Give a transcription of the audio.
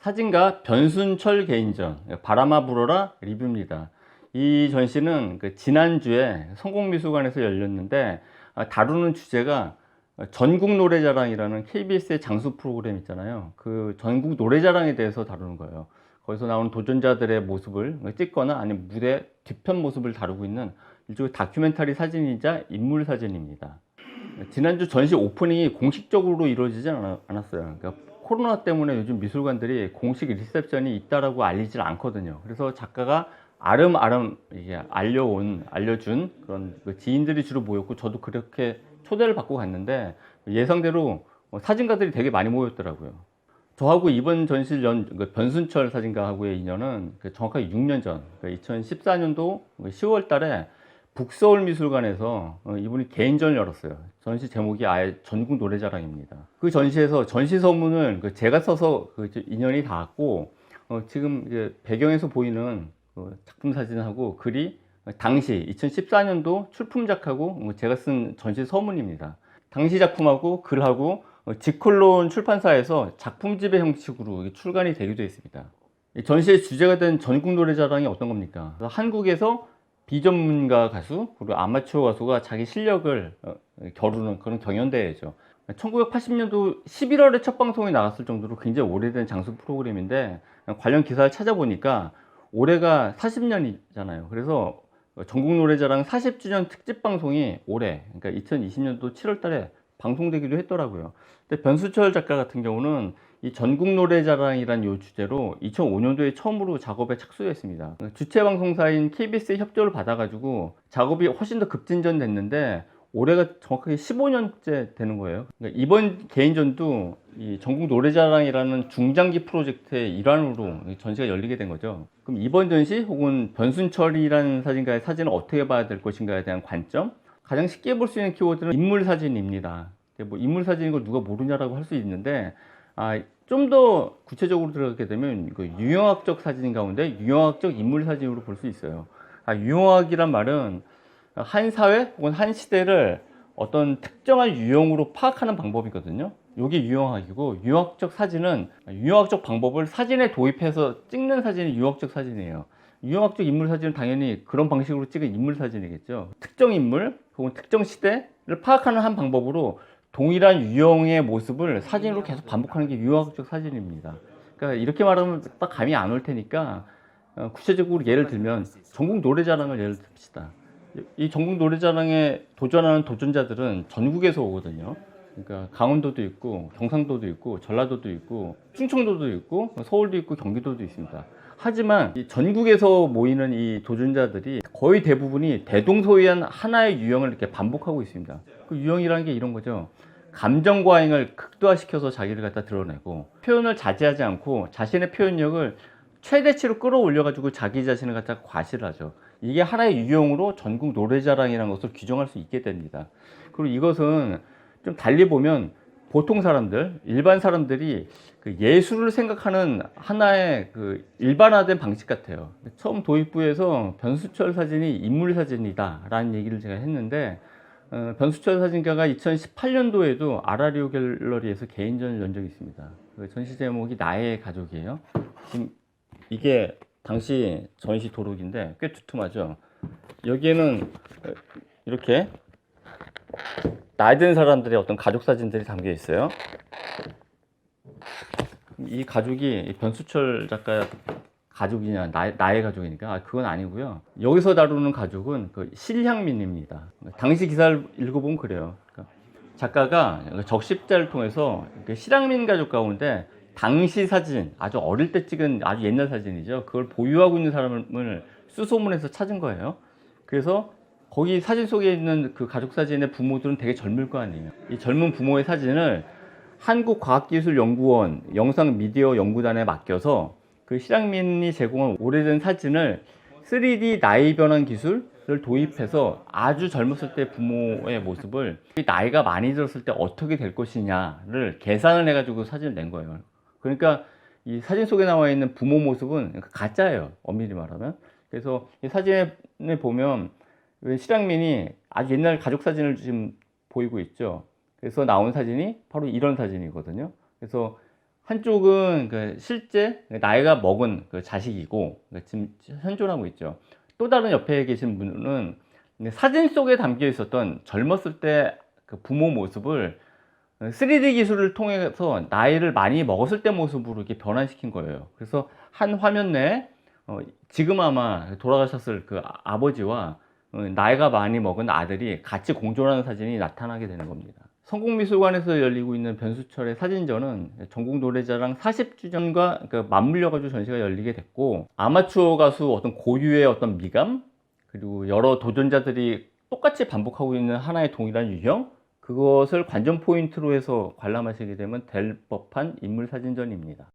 사진가 변순철 개인전 바람아 불어라 리뷰입니다. 이 전시는 그 지난주에 성공미술관에서 열렸는데 아, 다루는 주제가 전국 노래자랑이라는 KBS의 장수 프로그램 있잖아요. 그 전국 노래자랑에 대해서 다루는 거예요. 거기서 나오는 도전자들의 모습을 찍거나 아니면 무대 뒤편 모습을 다루고 있는 일종의 다큐멘터리 사진이자 인물 사진입니다. 지난주 전시 오프닝이 공식적으로 이루어지지 않았어요. 그러니까 코로나 때문에 요즘 미술관들이 공식 리셉션이 있다라고 알리질 않거든요. 그래서 작가가 아름아름 이게 알려온 알려준 그런 그 지인들이 주로 모였고 저도 그렇게 초대를 받고 갔는데 예상대로 어, 사진가들이 되게 많이 모였더라고요. 저하고 이번 전시 연그 변순철 사진가하고의 인연은 그 정확하게 6년 전, 2014년도 10월 달에 북서울 미술관에서 어, 이분이 개인전을 열었어요. 전시 제목이 아예 전국 노래자랑입니다. 그 전시에서 전시 서문을 그 제가 써서 그 인연이 닿았고 어, 지금 배경에서 보이는 그 작품 사진하고 글이 당시 2014년도 출품작하고 뭐 제가 쓴 전시 서문입니다. 당시 작품하고 글하고 어, 지콜론 출판사에서 작품집의 형식으로 출간이 되기도 했습니다. 이 전시의 주제가 된 전국 노래자랑이 어떤 겁니까? 한국에서 비전문가 가수 그리고 아마추어 가수가 자기 실력을 어, 겨루는 그런 경연대회죠. 1980년도 11월에 첫 방송이 나갔을 정도로 굉장히 오래된 장수 프로그램인데 관련 기사를 찾아보니까 올해가 40년이잖아요. 그래서 전국 노래자랑 40주년 특집 방송이 올해 그러니까 2020년도 7월 달에 방송되기도 했더라고요. 근데 변수철 작가 같은 경우는 이 전국 노래자랑이란 요 주제로 2005년도에 처음으로 작업에 착수했습니다. 주최 방송사인 KBS의 협조를 받아가지고 작업이 훨씬 더 급진전됐는데 올해가 정확하게 15년째 되는 거예요. 그러니까 이번 개인전도 이 전국 노래자랑이라는 중장기 프로젝트의 일환으로 이 전시가 열리게 된 거죠. 그럼 이번 전시 혹은 변순철이라는 사진가의 사진을 어떻게 봐야 될 것인가에 대한 관점? 가장 쉽게 볼 수 있는 키워드는 인물 사진입니다. 뭐 인물 사진인 걸 누가 모르냐라고 할 수 있는데 아, 좀 더 구체적으로 들어가게 되면 이거 유형학적 사진 가운데 유형학적 인물 사진으로 볼 수 있어요. 아, 유형학이란 말은 한 사회 혹은 한 시대를 어떤 특정한 유형으로 파악하는 방법이거든요. 이게 유형학이고 유형학적 사진은 유형학적 방법을 사진에 도입해서 찍는 사진이 유형학적 사진이에요. 유형학적 인물 사진은 당연히 그런 방식으로 찍은 인물 사진이겠죠. 특정 인물 혹은 특정 시대를 파악하는 한 방법으로 동일한 유형의 모습을 사진으로 계속 반복하는 게 유형학적 사진입니다. 그러니까 이렇게 말하면 딱 감이 안 올 테니까 어, 구체적으로 예를 들면 전국 노래자랑을 예를 듭시다. 이 전국 노래자랑에 도전하는 도전자들은 전국에서 오거든요. 그러니까 강원도도 있고 경상도도 있고 전라도도 있고 충청도도 있고 서울도 있고 경기도도 있습니다. 하지만 이 전국에서 모이는 이 도전자들이 거의 대부분이 대동소이한 하나의 유형을 이렇게 반복하고 있습니다. 그 유형이라는 게 이런 거죠. 감정 과잉을 극도화시켜서 자기를 갖다 드러내고 표현을 자제하지 않고 자신의 표현력을 최대치로 끌어올려가지고 자기 자신을 갖다 과시를 하죠. 이게 하나의 유형으로 전국 노래자랑이라는 것을 규정할 수 있게 됩니다. 그리고 이것은 좀 달리 보면 보통 사람들, 일반 사람들이 그 예술을 생각하는 하나의 그 일반화된 방식 같아요. 처음 도입부에서 변수철 사진이 인물 사진이다라는 얘기를 제가 했는데 어, 변수철 사진가가 2018년도에도 아라리오 갤러리에서 개인전을 연 적이 있습니다. 그 전시 제목이 나의 가족이에요. 지금 이게 당시 전시 도록인데 꽤 두툼하죠. 여기에는 이렇게 나이 든 사람들의 어떤 가족 사진들이 담겨 있어요. 이 가족이 이 변수철 작가 가족이냐 나, 나의 가족이니까 아, 그건 아니고요. 여기서 다루는 가족은 그 실향민입니다. 당시 기사를 읽어보면 그래요. 그러니까 작가가 적십자를 통해서 그 실향민 가족 가운데 당시 사진 아주 어릴 때 찍은 아주 옛날 사진이죠. 그걸 보유하고 있는 사람을 수소문해서 찾은 거예요. 그래서 거기 사진 속에 있는 그 가족 사진의 부모들은 되게 젊을 거 아니에요. 이 젊은 부모의 사진을 한국과학기술연구원 영상미디어 연구단에 맡겨서 그 실향민이 제공한 오래된 사진을 3D 나이 변환 기술을 도입해서 아주 젊었을 때 부모의 모습을 나이가 많이 들었을 때 어떻게 될 것이냐를 계산을 해가지고 사진을 낸 거예요. 그러니까 이 사진 속에 나와 있는 부모 모습은 가짜예요. 엄밀히 말하면. 그래서 이 사진에 보면 왜 실향민이 아주 옛날 가족 사진을 지금 보이고 있죠. 그래서 나온 사진이 바로 이런 사진이거든요. 그래서 한쪽은 그 실제 나이가 먹은 그 자식이고 그 지금 현존하고 있죠. 또 다른 옆에 계신 분은 사진 속에 담겨 있었던 젊었을 때 그 부모 모습을 3D 기술을 통해서 나이를 많이 먹었을 때 모습으로 이렇게 변환시킨 거예요. 그래서 한 화면 내에 어, 지금 아마 돌아가셨을 그 아- 아버지와 어, 나이가 많이 먹은 아들이 같이 공존하는 사진이 나타나게 되는 겁니다. 성공미술관에서 열리고 있는 변수철의 사진전은 전국 노래자랑 40주년과 그 맞물려가지고 전시가 열리게 됐고 아마추어 가수 어떤 고유의 어떤 미감 그리고 여러 도전자들이 똑같이 반복하고 있는 하나의 동일한 유형 그것을 관전 포인트로 해서 관람하시게 되면 될 법한 인물 사진전입니다.